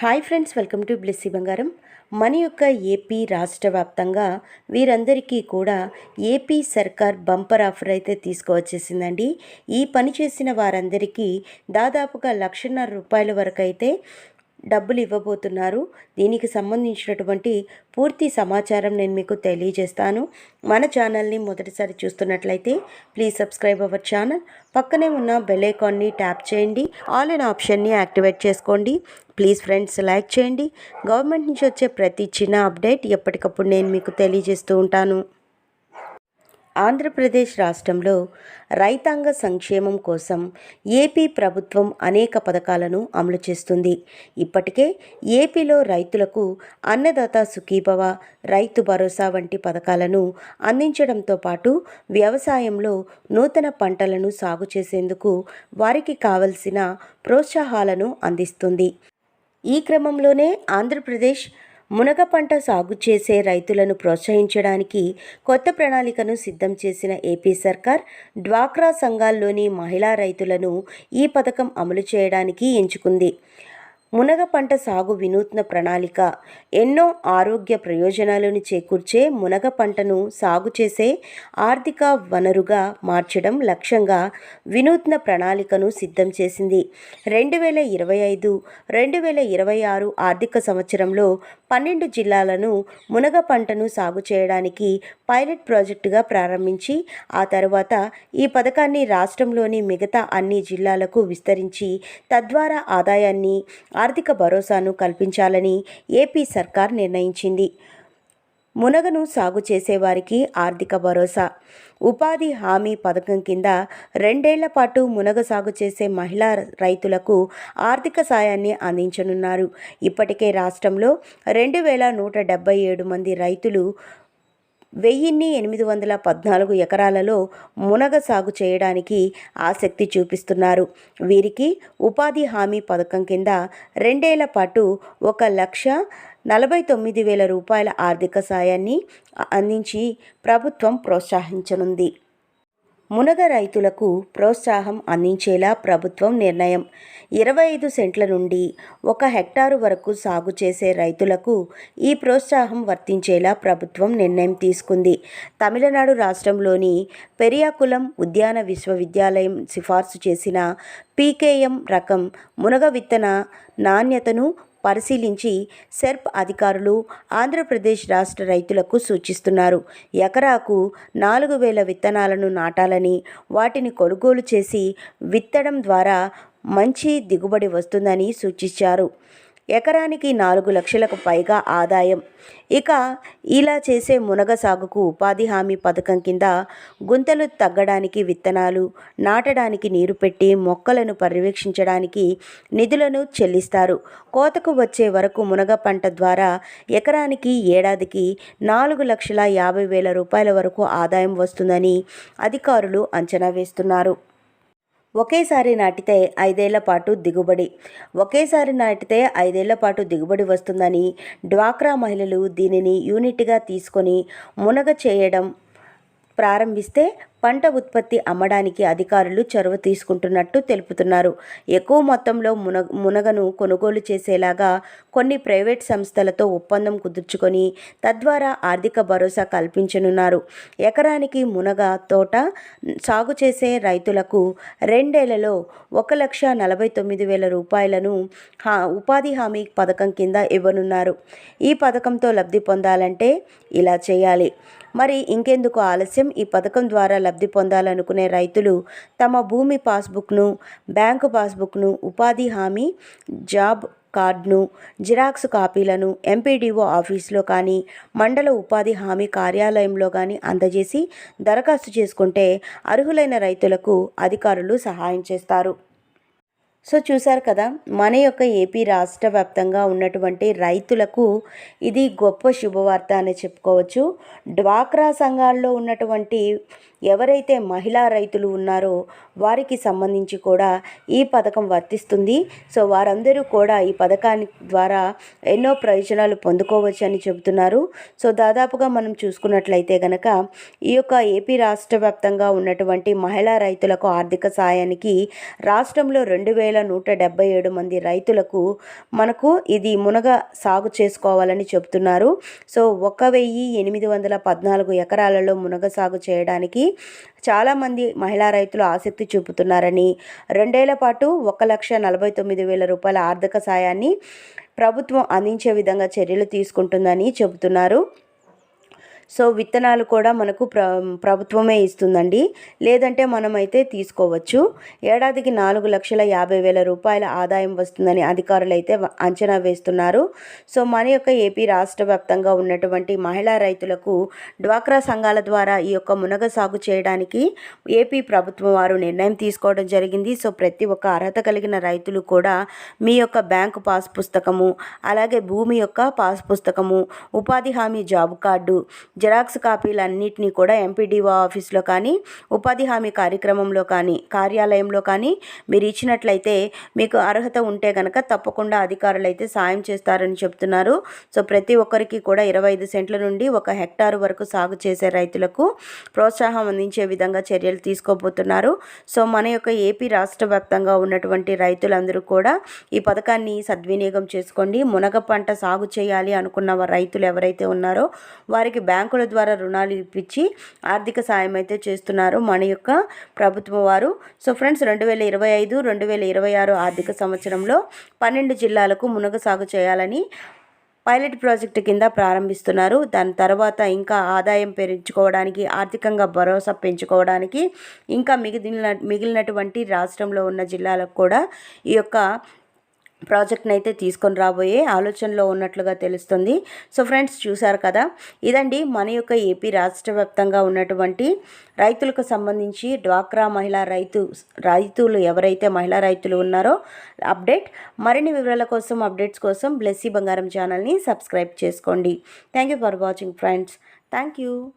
Hi friends welcome to Blessy Bangaram. మన యొక్క AP రాష్ట్ర వ్యాప్తంగా వీరందరికీ కూడా ఏపీ సర్కార్ బంపర్ ఆఫర్ అయితే తీసుకువచ్చేసిందండి. ఈ పని చేసిన వారందరికీ దాదాపుగా లక్షన్నర రూపాయల వరకు అయితే డబ్బులు ఇవ్వబోతున్నారు. దీనికి సంబంధించినటువంటి పూర్తి సమాచారం నేను మీకు తెలియజేస్తాను. మన ఛానల్ని మొదటిసారి చూస్తున్నట్లయితే ప్లీజ్ సబ్స్క్రైబ్ అవర్ ఛానల్. పక్కనే ఉన్న బెల్ ఐకాన్ని ట్యాప్ చేయండి. ఆల్ ఇన్ ఆప్షన్ని యాక్టివేట్ చేసుకోండి. ప్లీజ్ ఫ్రెండ్స్ లైక్ చేయండి. గవర్నమెంట్ నుంచి వచ్చే ప్రతి చిన్న అప్డేట్ ఎప్పటికప్పుడు నేను మీకు తెలియజేస్తూ ఉంటాను. ఆంధ్రప్రదేశ్ రాష్ట్రంలో రైతాంగ సంక్షేమం కోసం ఏపీ ప్రభుత్వం అనేక పథకాలను అమలు చేస్తుంది. ఇప్పటికే ఏపీలో రైతులకు అన్నదాత సుఖీభవ రైతు భరోసా వంటి పథకాలను అందించడంతో పాటు వ్యవసాయంలో నూతన పంటలను సాగు చేసేందుకు వారికి కావలసిన ప్రోత్సాహాలను అందిస్తుంది. ఈ క్రమంలోనే ఆంధ్రప్రదేశ్ మునగ పంట సాగు చేసే రైతులను ప్రోత్సహించడానికి కొత్త ప్రణాళికను సిద్ధం చేసిన ఏపీ సర్కార్ డ్వాక్రా సంఘాల్లోని మహిళా రైతులను ఈ పథకం అమలు చేయడానికి ఎంచుకుంది. మునగ పంట సాగు వినూత్న ప్రణాళిక. ఎన్నో ఆరోగ్య ప్రయోజనాలను చేకూర్చే మునగ పంటను సాగు చేసే ఆర్థిక వనరుగా మార్చడం లక్ష్యంగా వినూత్న ప్రణాళికను సిద్ధం చేసింది. రెండు వేల ఇరవై ఐదు రెండు వేల ఇరవై ఆరు ఆర్థిక సంవత్సరంలో పన్నెండు జిల్లాలను మునగ పంటను సాగు చేయడానికి పైలట్ ప్రాజెక్టుగా ప్రారంభించి ఆ తర్వాత ఈ పథకాన్ని రాష్ట్రంలోని మిగతా అన్ని జిల్లాలకు విస్తరించి తద్వారా ఆదాయాన్ని ఆర్థిక భరోసాను కల్పించాలని ఏపీ సర్కార్ నిర్ణయించింది. మునగను సాగు చేసేవారికి ఆర్థిక భరోసా. ఉపాధి హామీ పథకం కింద రెండేళ్ళ పాటు మునగ సాగు చేసే మహిళా రైతులకు ఆర్థిక సాయాన్ని అందించనున్నారు. ఇప్పటికే రాష్ట్రంలో రెండు వేల నూట డెబ్బై ఏడు మంది రైతులు వెయ్యిన్ని ఎనిమిది వందల పద్నాలుగు ఎకరాలలో మునగ సాగు చేయడానికి ఆసక్తి చూపిస్తున్నారు. వీరికి ఉపాధి హామీ పథకం కింద రెండేళ్ళ పాటు ఒక లక్ష నలభై తొమ్మిది వేల రూపాయల ఆర్థిక సాయాన్ని అందించి ప్రభుత్వం ప్రోత్సహించనుంది. మునగ రైతులకు ప్రోత్సాహం అందించేలా ప్రభుత్వం నిర్ణయం. ఇరవై ఐదు సెంట్ల నుండి ఒక హెక్టారు వరకు సాగు చేసే రైతులకు ఈ ప్రోత్సాహం వర్తించేలా ప్రభుత్వం నిర్ణయం తీసుకుంది. తమిళనాడు రాష్ట్రంలోని పెరియాకులం ఉద్యాన విశ్వవిద్యాలయం సిఫార్సు చేసిన పీకేఎం రకం మునగ విత్తన నాణ్యతను పరిశీలించి సెర్ప్ అధికారులు ఆంధ్రప్రదేశ్ రాష్ట్ర రైతులకు సూచిస్తున్నారు. ఎకరాకు నాలుగు వేల విత్తనాలను నాటాలని వాటిని కొనుగోలు చేసి విత్తడం ద్వారా మంచి దిగుబడి వస్తుందని సూచించారు. ఎకరానికి నాలుగు లక్షలకు పైగా ఆదాయం. ఇక ఇలా చేసే మునగ సాగుకు ఉపాధి హామీ పథకం కింద గుంతలు తగ్గడానికి విత్తనాలు నాటడానికి నీరు పెట్టి మొక్కలను పర్యవేక్షించడానికి నిధులను చెల్లిస్తారు. కోతకు వచ్చే వరకు మునగ పంట ద్వారా ఎకరానికి ఏడాదికి నాలుగు లక్షల యాభై వేల రూపాయల వరకు ఆదాయం వస్తుందని అధికారులు అంచనా వేస్తున్నారు. ఒకేసారి నాటితే ఐదేళ్ళ పాటు దిగుబడి. ఒకేసారి నాటితే ఐదేళ్ళ పాటు దిగుబడి వస్తుందని డ్వాక్రా మహిళలు దీనిని యూనిట్గా తీసుకొని మునగ చేయడం ప్రారంభిస్తే పంట ఉత్పత్తి అమ్మడానికి అధికారులు చొరవ తీసుకుంటున్నట్టు తెలుపుతున్నారు. ఎక్కువ మొత్తంలో మున మునగను కొనుగోలు చేసేలాగా కొన్ని ప్రైవేట్ సంస్థలతో ఒప్పందం కుదుర్చుకొని తద్వారా ఆర్థిక భరోసా కల్పించనున్నారు. ఎకరానికి మునగ తోట సాగు చేసే రైతులకు రెండేళ్ళలో ఒక లక్ష నలభై తొమ్మిది వేల రూపాయలను హా ఉపాధి హామీ పథకం కింద ఇవ్వనున్నారు. ఈ పథకంతో లబ్ధి పొందాలంటే ఇలా చేయాలి. మరి ఇంకెందుకు ఆలస్యం? ఈ పథకం ద్వారా లబ్ధి లబ్ధి పొందాలనుకునే రైతులు తమ భూమి పాస్బుక్ను బ్యాంకు పాస్బుక్ను ఉపాధి హామీ జాబ్ కార్డును జిరాక్స్ కాపీలను ఎంపీడీఓ ఆఫీస్లో కానీ మండల ఉపాధి హామీ కార్యాలయంలో కానీ అందజేసి దరఖాస్తు చేసుకుంటే అర్హులైన రైతులకు అధికారులు సహాయం చేస్తారు. సో చూశారు కదా మన యొక్క ఏపీ రాష్ట్ర వ్యాప్తంగా ఉన్నటువంటి రైతులకు ఇది గొప్ప శుభవార్త అని చెప్పుకోవచ్చు. డ్వాక్రా సంఘాల్లో ఉన్నటువంటి ఎవరైతే మహిళా రైతులు ఉన్నారో వారికి సంబంధించి కూడా ఈ పథకం వర్తిస్తుంది. సో వారందరూ కూడా ఈ పథకాన్ని ద్వారా ఎన్నో ప్రయోజనాలు పొందుకోవచ్చు అని చెబుతున్నారు. సో దాదాపుగా మనం చూసుకున్నట్లయితే గనక ఈ యొక్క ఏపీ రాష్ట్ర వ్యాప్తంగా ఉన్నటువంటి మహిళా రైతులకు ఆర్థిక సాయానికి రాష్ట్రంలో రెండు వేల నూట డెబ్బై ఏడు మంది రైతులకు మనకు ఇది మునగ సాగు చేసుకోవాలని చెబుతున్నారు. సో ఒక వెయ్యి ఎనిమిది వందల పద్నాలుగు ఎకరాలలో మునగ సాగు చేయడానికి చాలామంది మహిళా రైతులు ఆసక్తి చూపుతున్నారని రెండేళ్ళ పాటు ఒక లక్ష నలభై తొమ్మిది వేల రూపాయల ఆర్థిక సాయాన్ని ప్రభుత్వం అందించే విధంగా చర్యలు తీసుకుంటుందని చెబుతున్నారు. సో విత్తనాలు కూడా మనకు ప్ర ప్రభుత్వమే ఇస్తుందండి. లేదంటే మనమైతే తీసుకోవచ్చు. ఏడాదికి నాలుగు లక్షల యాభై వేల రూపాయల ఆదాయం వస్తుందని అధికారులు అయితే అంచనా వేస్తున్నారు. సో మన యొక్క ఏపీ రాష్ట్ర వ్యాప్తంగా ఉన్నటువంటి మహిళా రైతులకు డ్వాక్రా సంఘాల ద్వారా ఈ యొక్క మునగ సాగు చేయడానికి ఏపీ ప్రభుత్వం వారు నిర్ణయం తీసుకోవడం జరిగింది. సో ప్రతి ఒక్క అర్హత కలిగిన రైతులు కూడా మీ యొక్క బ్యాంకు పాస్ పుస్తకము అలాగే భూమి యొక్క పాస్ పుస్తకము ఉపాధి హామీ జాబ్ కార్డు జిరాక్స్ కాపీలన్నింటినీ కూడా ఎంపీడీఓ ఆఫీస్లో కానీ ఉపాధి హామీ కార్యక్రమంలో కానీ కార్యాలయంలో కానీ మీరు ఇచ్చినట్లయితే మీకు అర్హత ఉంటే కనుక తప్పకుండా అధికారులు అయితే సాయం చేస్తారని చెప్తున్నారు. సో ప్రతి ఒక్కరికి కూడా ఇరవై ఐదు సెంట్ల నుండి ఒక హెక్టారు వరకు సాగు చేసే రైతులకు ప్రోత్సాహం అందించే విధంగా చర్యలు తీసుకోబోతున్నారు. సో మన యొక్క ఏపీ రాష్ట్ర వ్యాప్తంగా ఉన్నటువంటి రైతులందరూ కూడా ఈ పథకాన్ని సద్వినియోగం చేసుకోండి. మునగ పంట సాగు చేయాలి అనుకున్న రైతులు ఎవరైతే ఉన్నారో వారికి బ్యాంక్ బ్యాంకుల ద్వారా రుణాలు ఇప్పించి ఆర్థిక సాయం అయితే చేస్తున్నారు మన యొక్క ప్రభుత్వం వారు. సో ఫ్రెండ్స్ రెండు వేల ఇరవై ఐదు రెండు వేల ఇరవై ఆరు ఆర్థిక సంవత్సరంలో పన్నెండు జిల్లాలకు మునగ సాగు చేయాలని పైలట్ ప్రాజెక్టు కింద ప్రారంభిస్తున్నారు. దాని తర్వాత ఇంకా ఆదాయం పెంచుకోవడానికి ఆర్థికంగా భరోసా పెంచుకోవడానికి ఇంకా మిగిలిన మిగిలినటువంటి రాష్ట్రంలో ఉన్న జిల్లాలకు కూడా ఈ యొక్క ప్రాజెక్ట్ని అయితే తీసుకొని రాబోయే ఆలోచనలో ఉన్నట్లుగా తెలుస్తుంది. సో ఫ్రెండ్స్ చూశారు కదా? ఇదండి మన యొక్క ఏపీ రాష్ట్ర వ్యాప్తంగా ఉన్నటువంటి రైతులకు సంబంధించి డ్వాక్రా మహిళా రైతు రైతులు ఎవరైతే మహిళా రైతులు ఉన్నారో అప్డేట్ మరిన్ని వివరాల కోసం అప్డేట్స్ కోసం బ్లెస్సీ బంగారం ఛానల్ని సబ్స్క్రైబ్ చేసుకోండి. Thank you for watching friends. Thank you.